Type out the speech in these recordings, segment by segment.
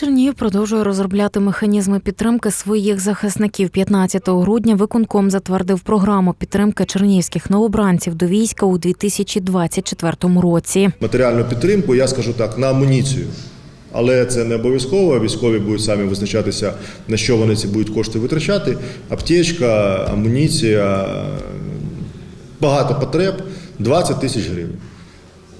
Чернігів продовжує розробляти механізми підтримки своїх захисників. 15 грудня виконком затвердив програму підтримки чернігівських новобранців до війська у 2024 році. матеріальну підтримку, я скажу так, на амуніцію. Але це не обов'язково. Військові будуть самі визначатися, на що вони ці будуть кошти витрачати. Аптечка, амуніція, багато потреб 20 тисяч гривень.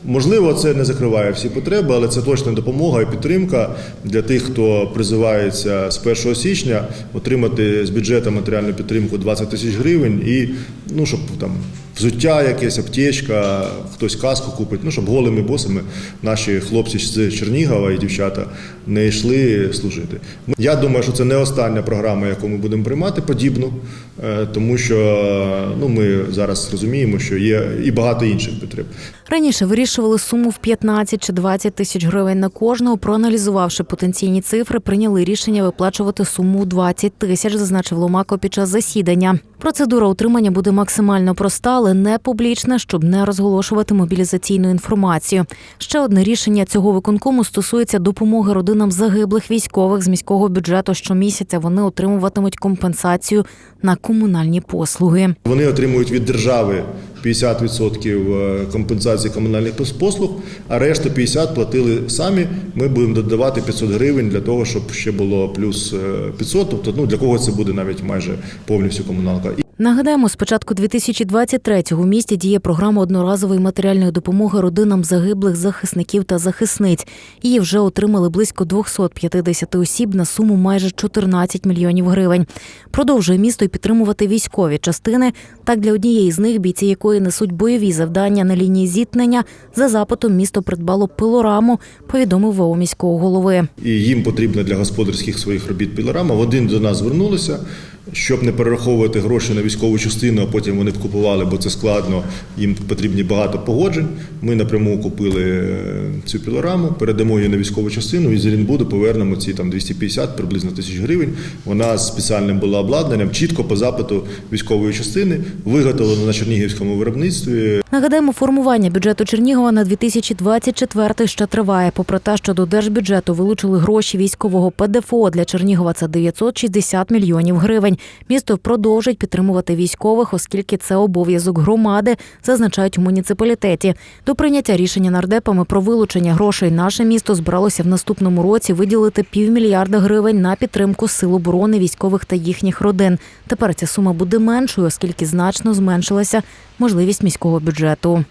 Можливо, це не закриває всі потреби, але це точна допомога і підтримка для тих, хто призивається з 1 січня, отримати з бюджету матеріальну підтримку 20 тисяч гривень і ну, щоб там взуття якесь, аптечка, хтось каску купить, ну щоб голими босами наші хлопці з Чернігова і дівчата не йшли служити. Я думаю, що це не остання програма, яку ми будемо приймати, подібну, е, тому що ну, ми зараз розуміємо, що є і багато інших потреб. Раніше вирішували суму в 15 чи 20 тисяч гривень на кожного. Проаналізувавши потенційні цифри, прийняли рішення виплачувати суму у 20 тисяч, зазначив Ломако під час засідання. Процедура утримання буде максимально проста, але не публічна, щоб не розголошувати мобілізаційну інформацію. Ще одне рішення цього виконкому стосується допомоги родинам загиблих військових з міського бюджету. Щомісяця вони отримуватимуть компенсацію на комунальні послуги. Вони отримують від держави 50% компенсації комунальних послуг, а решту 50% платили самі. Ми будемо додавати 500 гривень для того, щоб ще було плюс е, 500, тобто ну, для кого це буде навіть майже повністю комуналка. Нагадаємо, з початку 2023-го у місті діє програма одноразової матеріальної допомоги родинам загиблих захисників та захисниць. Її вже отримали близько 250 осіб на суму майже 14 мільйонів гривень. Продовжує місто й підтримувати військові частини. Так для однієї з них бійці якої несуть бойові завдання на лінії зіткнення. За запитом місто придбало пилораму, повідомив ВО міського голови. і їм потрібно для господарських своїх робіт пілорама. В один до нас звернулися, щоб не перераховувати гроші на військову частину, а потім вони купували, бо це складно. Їм потрібні багато погоджень. Ми напряму купили е, цю пілораму, передамо її на військову частину і з Оренбуду повернемо ці там 250 приблизно тисяч гривень. Вона з спеціальним була обладнанням, чітко по запиту військової частини, виготовлена на чернігівському виробництві. Нагадаємо, формування бюджету Чернігова на 2024 ще триває. Попри те, що до держбюджету вилучили гроші військового ПДФО для Чернігова це 960 мільйонів гривень. Місто продовжить підтримувати військових, оскільки це обов'язок громади, зазначають у муніципалітеті. До прийняття рішення нардепами про вилучення грошей наше місто збиралося в наступному році виділити півмільярда гривень на підтримку сил оборони військових та їхніх родин. Тепер ця сума буде меншою, оскільки значно зменшилася можливість міського бюджету.